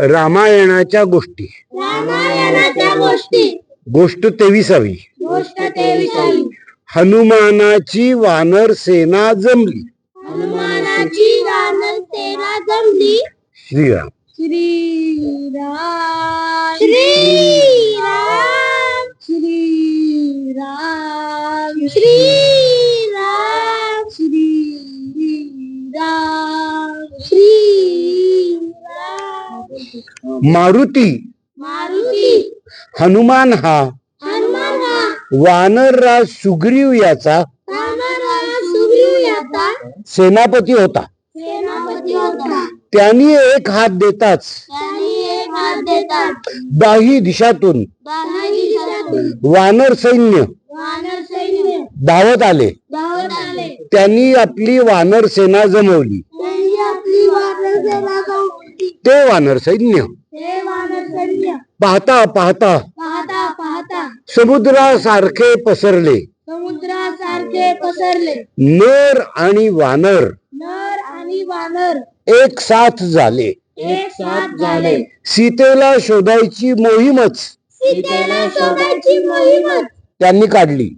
रामायणाच्या गोष्टी. रामायणाच्या गोष्टी. गोष्ट तेविसावी. गोष्ट तेविसावी. हनुमानाची वानर सेना जमली. हनुमानाची वानर सेना जमली. श्रीराम. श्रीराम. श्रीराम. श्रीराम. श्रीराम. श्रीराम. श्रीराम. मारुती. मारुती. हनुमान हा. हनुमान हा. वानरराज सुग्रीव याचा सेनापती होता. सेनापती होता. त्यांनी एक हात देताच दाही दिशातून वानर सैन्य धावत आले. त्यांनी आपली वानर सेना जमवली. ते वानर सैन्य। पाहता पाहता। पाहता पाहता। समुद्रासारखे पसरले। समुद्रासारखे पसरले। नर आणि वानर नर आणि वानर एक साथ झाले। एक साथ झाले। सीतेला शोधायची मोहीमच। सीतेला शोधायची मोहीम त्यांनी काढली।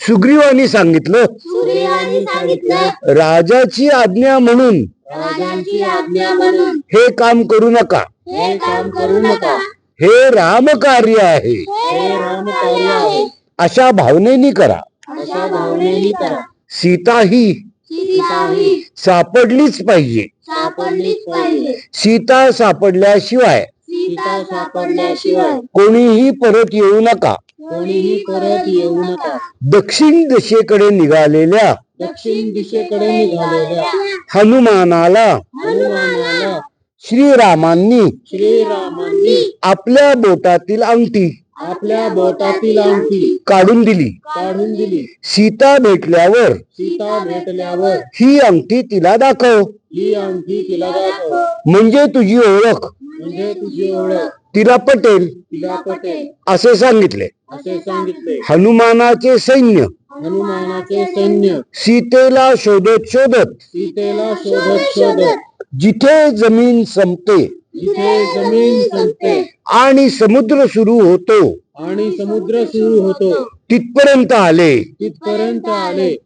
सुग्रीवानी सांगितलं। सूर्याने सांगितलं। राजाची आज्ञा म्हणून राजांची आज्ञा म्हणून. हे काम करू नका. हे काम करू नका. हे रामकार्य आहे. हे राम कार्य आहे. अशा भावनेनी करा. अशा भावनेने करा. सीता ही सीता ही सापडलीच पाहिजे. सापडलीच पाहिजे. सीता सापडल्याशिवाय सीता सापडल्याशिवाय कोणीही परत येऊ नका. कोणीही परत येऊ नका. दक्षिण दिशेकडे निघालेल्या दक्षिण दिशेकडे निघालेल्या हनुमानाला हनुमानाला श्रीरामांनी श्रीरामांनी आपल्या बोटातील अंगठी आपल्या बोटातील अंगठी काढून दिली. काढून दिली. सीता भेटल्यावर सीता भेटल्यावर ही अंगठी तिला दाखव. ही अंगठी तिला दाखव. म्हणजे तुझी ओळख. म्हणजे तुझी ओळख. तिला पटेल. तिला पटेल. असे सांगितले. असे सांगितले. हनुमानाचे सैन्य हनुमानाचे सैन्य. सीतेला शोधत शोधत. सीतेला शोधत शोधत. जिथे जमीन संपते. जिथे जमीन संपते. आणि समुद्र सुरू होतो. आणि समुद्र सुरू होतो. तिथपर्यंत आले. तिथपर्यंत आले.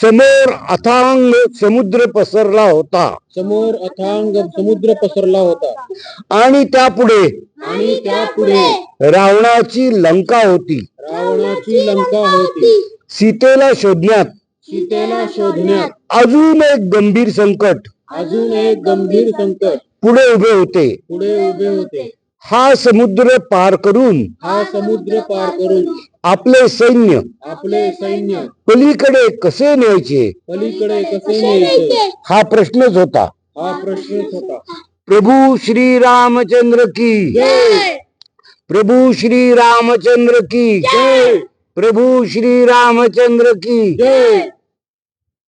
समोर अथांग समुद्र पसरला होता. समोर अथांग समुद्र पसरला होता. आणि त्यापुढे आणि त्यापुढे रावणाची लंका होती. रावणाची लंका होती. सीतेला शोधण्यात सीतेला शोधण्यात अजून एक गंभीर संकट अजून एक गंभीर संकट पुढे उभे होते. पुढे उभे होते. हा समुद्र पार करून हा समुद्र पार करून आपले सैन्य आपले सैन्य पलीकडे कसे न्यायचे? पलीकडे कसे न्यायचे? हा प्रश्नच होता. हा प्रश्नच होता. प्रभू श्री रामचंद्र की प्रभू श्री रामचंद्र की जय. प्रभू श्री रामचंद्र की। जय।